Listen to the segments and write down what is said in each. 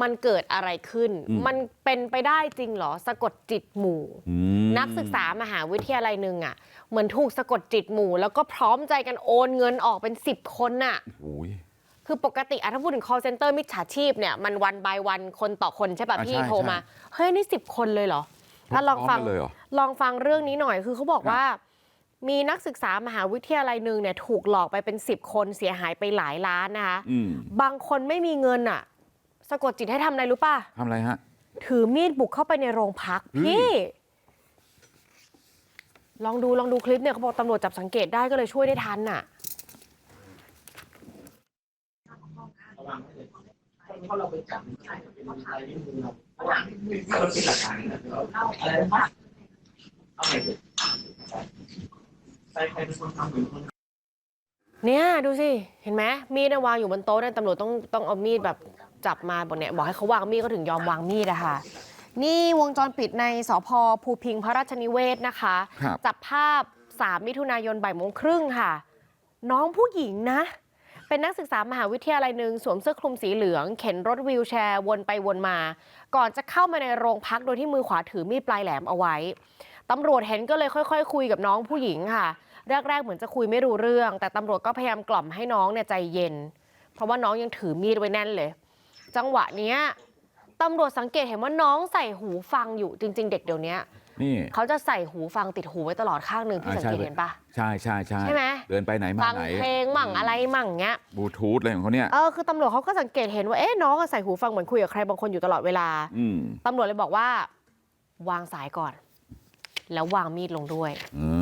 มันเกิดอะไรขึ้นอืมมันเป็นไปได้จริงเหรอสะกดจิตหมู่อืมนักศึกษามหาวิทยาลัยหนึ่งอะ เหมือนถูกสะกดจิตหมู่ แล้วก็พร้อมใจกันโอนเงินออกเป็นสิบคนน่ะโอ้ยคือปกติอะถ้าพูดถึง call center มิจฉาชีพเนี่ยมันวัน by วันคนต่อคนใช่ป่ะอะพี่ใช่โทรมาใช่เฮ้ย นี่สิบคนเลยเหรอถ้าลองฟังพร้อมกันเลยเหรอลองฟังเรื่องนี้หน่อยคือเขาบอกครับว่ามีนักศึกษามหาวิทยาลัยหนึ่งเนี่ยถูกหลอกไปเป็นสิบคนเสียหายไปหลายล้านนะคะอืมบางคนไม่มีเงินอะ สะกดจิตให้ทำอะไรรู้ป่ะทำอะไรฮะถือมีดบุกเข้าไปในโรงพักเฮ้ยพี่ลองดูลองดูคลิปเนี่ยเขาบอกตำรวจจับสังเกตได้ก็เลยช่วยได้ทันน่ะเพราะเราไปจับใช่เป็นอะไรที่มือเราระหว่างมันเป็นหลักฐานอะไรนะเอาไปใครใครเป็นคนทำหรือคนเนี่ยดูสิ เห็นไหมมีดน่ะวางอยู่บนโต๊ะเนี่ยตำรวจต้องต้องเอามีดแบบ จับมาบอกเนี่ยบอกให้เขาวางมีดเขาถึงยอมวางมีดอะค่ะนี่วงจรปิดในสพภูพิงค์พระราชนิเวศนะคะครับจับภาพ 3 มิถุนายนบ่ายโมงครึ่งค่ะ น้องผู้หญิงนะ เป็นนักศึกษามหาวิทยาลัยหนึ่งสวมเสื้อคลุมสีเหลือง เข็นรถวีลแชร์วนไปวนมา ก่อนจะเข้ามาในโรงพักโดยที่มือขวาถือมีดปลายแหลมเอาไว้ตำรวจเห็นก็เลยค่อยๆคุยกับน้องผู้หญิงค่ะ แรกๆเหมือนจะคุยไม่รู้เรื่อง แต่ตำรวจก็พยายามกล่อมให้น้องเนี่ยใจเย็น เพราะว่าน้องยังถือมีดไว้แน่นเลย จังหวะเนี้ยตำรวจสังเกตเห็นว่าน้องใส่หูฟังอยู่จริงๆเด็กเดี๋ยวนี้นี่เขาจะใส่หูฟังติดหูไว้ตลอดข้างหนึ่งพี่อ่าสังใช่เกตเห็นปะใช่ใช่ใช่ใช่ไหมเดินไปไหนมาฟังไหนเพลงมั่งอะไรมั่งเงี้ยบลูทูธอะไรของเขาเนี่ยเออคือตำรวจเขาก็สังเกตเห็นว่าเอ๊ะน้องอะใส่หูฟังเหมือนคุยกับใครบางคนอยู่ตลอดเวลาอืมตำรวจเลยบอกว่า วางสายก่อน แล้ววางมีดลงด้วยอืม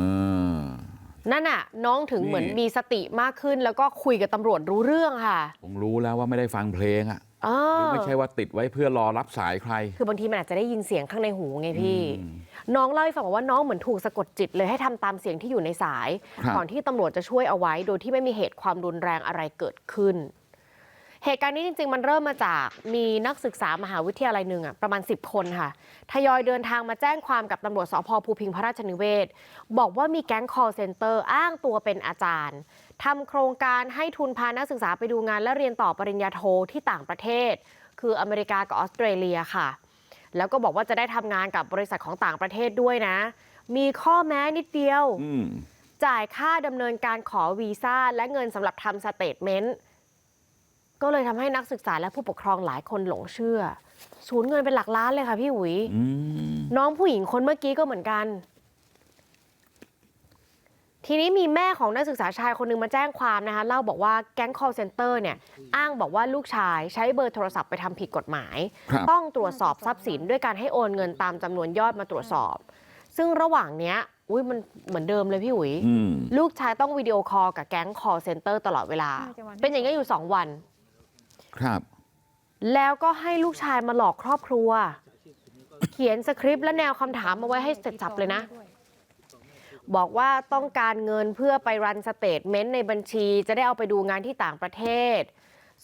นั่นน่ะน้องถึงนี่เหมือนมีสติมากขึ้นแล้วก็คุยกับตำรวจรู้เรื่องค่ะคงรู้แล้วว่าไม่ได้ฟังเพลงอะเอหรืออไม่ใช่ว่าติดไว้เพื่อรอรับสายใคร คือบางทีมันอาจจะได้ยินเสียงข้างในหูไงพี่อืมน้องเล่าให้ฟังว่าน้องเหมือนถูกสะกดจิตเลยให้ทำตามเสียงที่อยู่ในสายครับก่อนที่ตำรวจจะช่วยเอาไว้ โดยที่ไม่มีเหตุความรุนแรงอะไรเกิดขึ้น เหตุการณ์นี้จริงๆมันเริ่มมาจากมีนักศึกษามหาวิทยาลัยหนึ่งอะประมาณ 10 คนค่ะทยอยเดินทางมาแจ้งความกับตำรวจสพภูพิงค์พระราชนิเวศ บอกว่ามีแก๊ง call center อ้างตัวเป็นอาจารย์ทำโครงการให้ทุนพานักศึกษาไปดูงานและเรียนต่อปริญญาโทที่ต่างประเทศ คืออเมริกากับออสเตรเลียค่ะ แล้วก็บอกว่าจะได้ทำงานกับบริษัทของต่างประเทศด้วยนะ มีข้อแม้นิดเดียวอืมจ่ายค่าดำเนินการขอวีซ่าและเงินสำหรับทำสเตทเมนต์ ก็เลยทำให้นักศึกษาและผู้ปกครองหลายคนหลงเชื่อสูญเงินเป็นหลักล้านเลยค่ะพี่หุยอืมน้องผู้หญิงคนเมื่อกี้ก็เหมือนกัน ทีนี้มีแม่ของนักศึกษาชายคนหนึงมาแจ้งความนะคะเล่าบอกว่าแก๊ง call center เนี่ย อ้างบอกว่าลูกชายใช้เบอร์โทรศัพท์ไปทำผิดกฎหมายครับต้องตรวจสอบทรัพย์สินด้วยการให้โอนเงินตามจำนวนยอดมาตรวจสอบ ซึ่งระหว่างเนี้ยอุ้ยมันเหมือนเดิมเลยพี่อุ๋ยอืมลูกชายต้องวิดีโอคอลกับแก๊ง call center ตลอดเวลา เป็นอย่างนี้ยอยู่สองวัน ครับแล้วก็ให้ลูกชายมาหลอกครอบครัวเขียนสคริปต์และแนวคำถามมาไว้ให้เสร็จสับเลยนะบอกว่าต้องการเงินเพื่อไปรันสเตทเมนต์ในบัญชีจะได้เอาไปดูงานที่ต่างประเทศ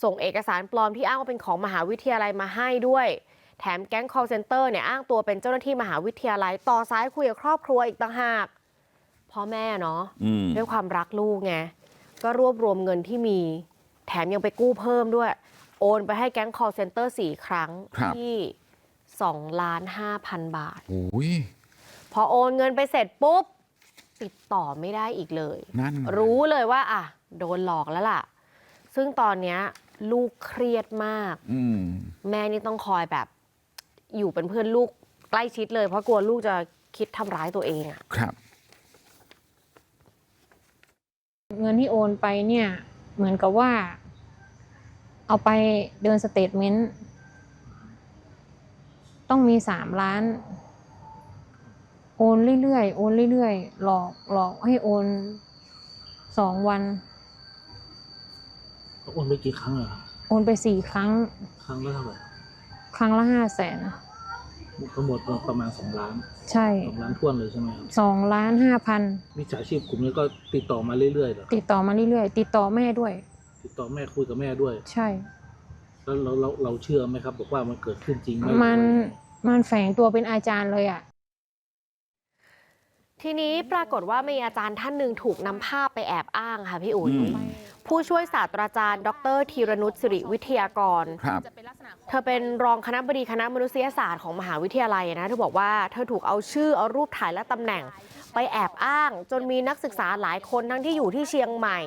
ส่งเอกสารปลอมที่อ้างว่าเป็นของมหาวิทยาลัยมาให้ด้วย แถมแก๊ง call center เนี่ยอ้างตัวเป็นเจ้าหน้าที่มหาวิทยาลัย ต่อสายคุยกับครอบครัวอีกต่างหากพ่อแม่เนาะอืมด้วยความรักลูกไงก็รวบรวมเงินที่มี แถมยังไปกู้เพิ่มด้วย โอนไปให้แก๊ง call center สี่ครั้งครับที่2ล้าน5พันบาทโอ้ยพอโอนเงินไปเสร็จปุ๊บ ติดต่อไม่ได้อีกเลยนั่นรู้เลยว่า อะ โดนหลอกแล้วล่ะ ซึ่งตอนเนี้ย ลูกเครียดมากอืมแม่นี่ต้องคอยแบบ อยู่เป็นเพื่อนลูกใกล้ชิดเลย เพราะกลัวลูกจะคิดทำร้ายตัวเองอะครับ เงินที่โอนไปเนี่ย เหมือนกับว่า เอาไปเดินสเตทเมนต์ต้องมีสามล้าน โอนเรื่อยๆ โอนเรื่อยๆ หลอกหลอกให้โอนสองวัน โอนไปกี่ครั้งอะครับโอนไปสี่ครั้ง ครั้งละเท่าไหร่ครั้งละห้าแสนทั้งหมดประมาณสองล้านใช่สองล้านท้วนเลยใช่ไหมครับสองล้านห้าพันมิจฉาชีพกลุ่มนี้ก็ติดต่อมาเรื่อยๆเหรอติดต่อมาเรื่อยๆ ติดต่อแม่ด้วย ติดต่อแม่คุยกับแม่ด้วย ใช่ แล้วเราเราเราเชื่อไหมครับ บอกว่ามันเกิดขึ้นจริงไหมมันมันแฝงตัวเป็นอาจารย์เลยอะ ทีนี้ปรากฏว่ามีอาจารย์ท่านหนึ่งถูกนำภาพไปแอบอ้างค่ะพี่อุ๋ยอืม ผู้ช่วยศาสตราจารย์ ดรธีรนุชสิริวิทยากรครับเธอเป็นรองคณะบดีคณะมนุษยศาสตร์ของมหาวิทยาลัยนะ เธอบอกว่าเธอถูกเอาชื่อเอารูปถ่ายและตำแหน่ง ไปแอบอ้าง จนมีนักศึกษาหลายคนทั้งที่อยู่ที่เชียงใหม่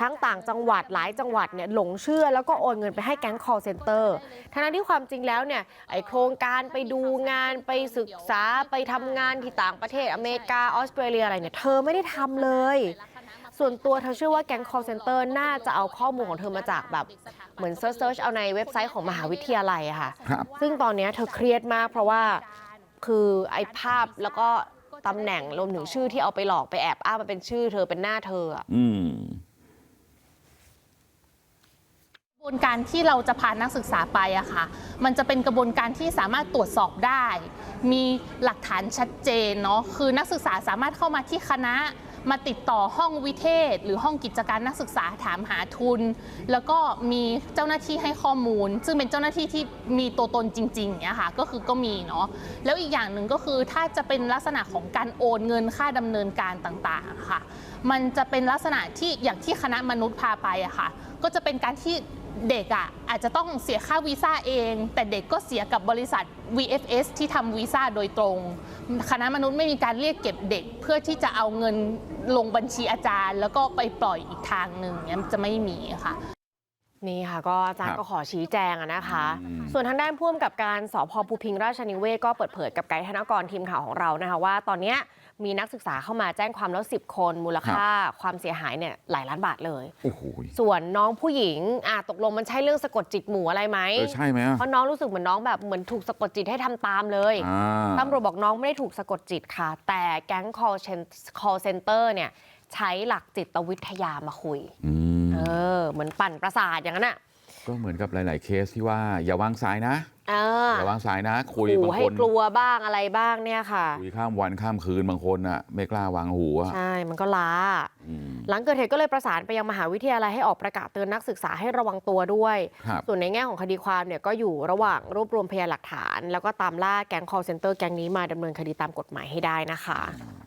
ทั้งต่างจังหวัดหลายจังหวัดเนี่ยหลงเชื่อแล้วก็โอนเงินไปให้แก๊ง call center ทั้งนั้นที่ความจริงแล้วเนี่ยไอโครงการไปดูงานไปศึกษาไปทำงานที่ต่างประเทศอเมริกาออสเตรเลียอะไรเนี่ยเธอไม่ได้ทำเลย ส่วนตัวเธอเชื่อว่าแก๊ง call center น่าจะเอาข้อมูลของเธอมาจากแบบเหมือนเซิร์ชเอาในเว็บไซต์ของมหาวิทยาลัยอะค่ะครับซึ่งตอนเนี้ยเธอเครียดมากเพราะว่าคือไอ้ภาพแล้วก็ตำแหน่งรวมถึงชื่อที่เอาไปหลอกไปแอบอ้างมาเป็นชื่อเธอเป็นหน้าเธออะอืมกระบวนการที่เราจะพานักศึกษาไปอะค่ะ มันจะเป็นกระบวนการที่สามารถตรวจสอบได้ มีหลักฐานชัดเจนเนาะ คือนักศึกษาสามารถเข้ามาที่คณะ มาติดต่อห้องวิเทศ หรือห้องกิจการนักศึกษาถามหาทุน แล้วก็มีเจ้าหน้าที่ให้ข้อมูล ซึ่งเป็นเจ้าหน้าที่ที่มีตัวตนจริงๆเนี่ยค่ะก็คือก็มีเนาะแล้วอีกอย่างหนึ่งก็คือถ้าจะเป็นลักษณะของการโอนเงินค่าดำเนินการต่างๆค่ะ มันจะเป็นลักษณะที่อย่างที่คณะมนุษย์พาไปอะค่ะ ก็จะเป็นการที่ เด็กอะอาจจะต้องเสียค่าวีซ่าเอง แต่เด็กก็เสียกับบริษัท VFS ที่ทำวีซ่าโดยตรง คณะมนุษย์ไม่มีการเรียกเก็บเด็กเพื่อที่จะเอาเงินลงบัญชีอาจารย์ แล้วก็ไปปล่อยอีกทางหนึ่งเนี่ยจะไม่มีค่ะ นี่ค่ะก็อาจารครัย์บก็ขอชี้แจงอะนะคะอืมส่วนทางด้านพ่วงกับการสพภูพิงราชนิเวศก็เปิดเผยกับไกด์ธนกรทีมข่าวของเรานะคะว่าตอนเนี้ยมีนักศึกษาเข้ามาแจ้งความแล้วสิบคน มูลค่าความเสียหายเนี่ยหลายล้านบาทเลยโอ้โหส่วนน้องผู้หญิงอะตกลงมันใช่เรื่องสะกดจิตหมู่อะไรไหมเออใช่ไหมอะเพราะน้องรู้สึกเหมือนน้องแบบเหมือนถูกสะกดจิตให้ทำตามเลยอ่าตำรวจบอกน้องไม่ได้ถูกสะกดจิตค่ะ แต่แก๊ง call cen- call center เนี่ยใช้หลักจิตวิทยามาคุยอืม เออเหมือนปั่นประสาทอย่างนั้นอะก็เหมือนกับหลายๆเคสที่ว่าอย่าวางสายนะเอออย่าวางสายนะคุยขู่บางให้คนกลัวบ้างอะไรบ้างเนี่ยค่ะคุยข้ามวันข้ามคืนบางคนอะไม่กล้าวางหูอะใช่มันก็ล้าอืมหลังเกิดเหตุก็เลยประสานไปยังมหาวิทยาลัยให้ออกประกาศเตือนนักศึกษาให้ระวังตัวด้วยครับส่วนในแง่ของคดีความเนี่ยก็อยู่ระหว่างรวบรวมพยานหลักฐาน แล้วก็ตามล่าแก๊ง call center แก๊งนี้มาดำเนินคดีตามกฎหมายให้ได้นะคะอืม